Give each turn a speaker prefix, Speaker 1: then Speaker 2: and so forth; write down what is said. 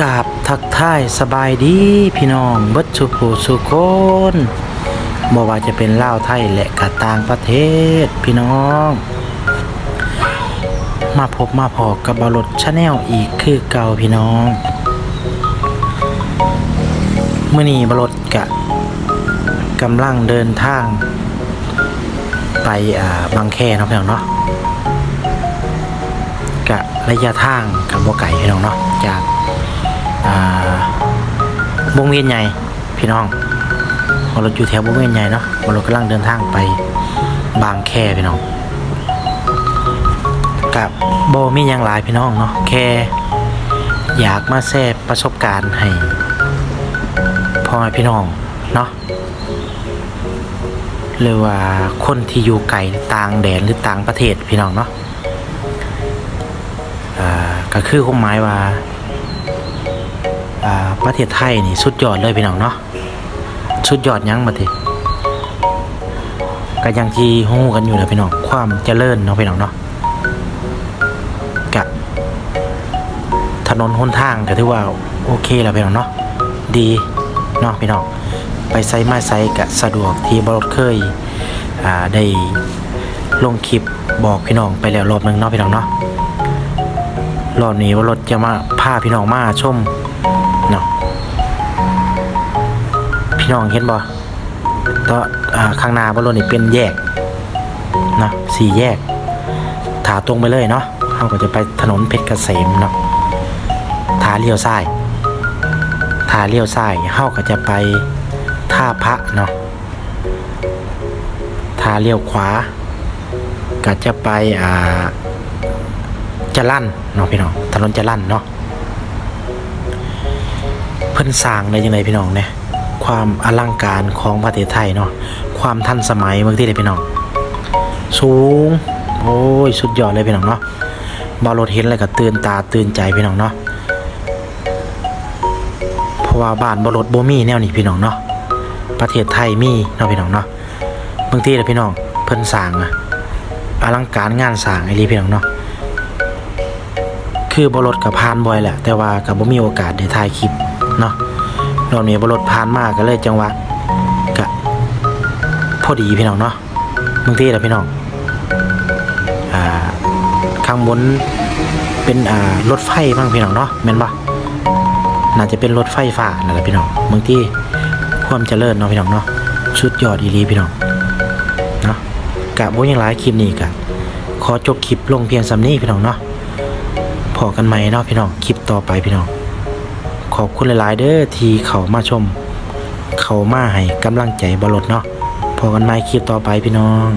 Speaker 1: กราบทักทายสบายดีพี่น้องเบิดสุขสุคนบ่ว่าจะเป็นลาวไทยและกะต่างประเทศพี่น้อง มาพบมาพอกับบารถชาแนลอีกคือเก่าพี่น้องเมื่อนี้บารถกะกำลังเดินทาง ไปอ่าบางแคเนะพี่น้องเนาะกะระยะทางกับบ่ไก่พี่น้องเนาะจาก วงเวียนใหญ่พี่น้องบารถอยู่แถววงเวียนใหญ่เนาะบารถกำลังเดินทางไปบางแคพี่น้องกับโบมียังหลายพี่น้องเนาะแค่อยากมาแชร์ประสบการณ์ให้พ่อแม่พี่น้องเนาะหรือว่าคนที่อยู่ไกลต่างแดนหรือต่างประเทศพี่น้องเนาะก็คือความหมายว่า ประเทศไทยนี่สุดยอดเลยพี่น้องเนาะสุดยอดยังมาทีก็ยังที่ฮู้กันอยู่แหล้วพี่น้องความเจริญเนาะพี่น้องเนาะกับถนนหนทางก็ถือว่าโอเคแล้วพี่น้องเนาะดีเนาะพี่น้องไปไซมาไซก็สะดวกที่บรถเคยได้ลงคลิปบอกพี่น้องไปแล้วรอบหนึงเนาะพี่น้องเนาะรอบนี้ว่ารถจะมาพาพี่น้องมาชม พี่น้องเห็นบ่ต่ออ่าข้างหน้าบนรถนี่เป็นแยกนะสี่แยกถาตรงไปเลยเนาะเราก็จะไปถนนเพชรเกษมเนาะทาเลี้ยวซ้ายทาเลี้ยวซ้ายเฮาก็จะไปท่าพระเนาะทาเลี้ยวขวา ก็จะไปอ่าจะลั่นเนาะพี่น้องถนนจะลั่นเนาะเพิ่นสร้างได้ยังไงพี่น้องเนี่ย ความอลังการของประเทศไทยเนาะความทันสมัยเมื่อที่เลยพี่น้องสูง โอ้ยสุดยอดเลยพี่น้องเนาะบารถเห็นอะไรก็ตื่นตาตื่นใจพี่น้องเนาะเพราะว่าบ้านบารถโบมีแนวนี้พี่น้องเนาะประเทศไทยมีเนาะพี่น้องเนาะบางทีเลยพี่น้องเพิ่นสร้างอะอลังการงานสร้างไอ้ลีพี่น้องเนาะคือบารถกับพานบ่อยแหละแต่ว่ากับบ่มีโอกาสได้ถ่ายคลิปเนาะ รอบนี้บรถผ่านมากก็เลยจังหวะกะพอดีพี่น้องเนาะบางทีแหละพี่น้องอ่าข้างบนเป็นอ่ารถไฟบ้างพี่น้องเนาะแม่นปะน่าจะเป็นรถไฟฟ้านั่นแหละพี่น้องบางที่ความเจริญเนาะพี่น้องเนาะสุดยอดอีลีพี่น้องเนาะกะบ่ยังหลายคลิปนี้กันขอจบคลิปลงเพียงสำนี้พี่น้องเนาะพอกันใหมเนาะพี่น้องคลิปต่อไปพี่น้อง ขอบคุณหลาย ๆ เด้อที่เขามาชม เขามาให้กำลังใจบรถเนาะพอกันใหม่คลิปต่อไปพี่น้อง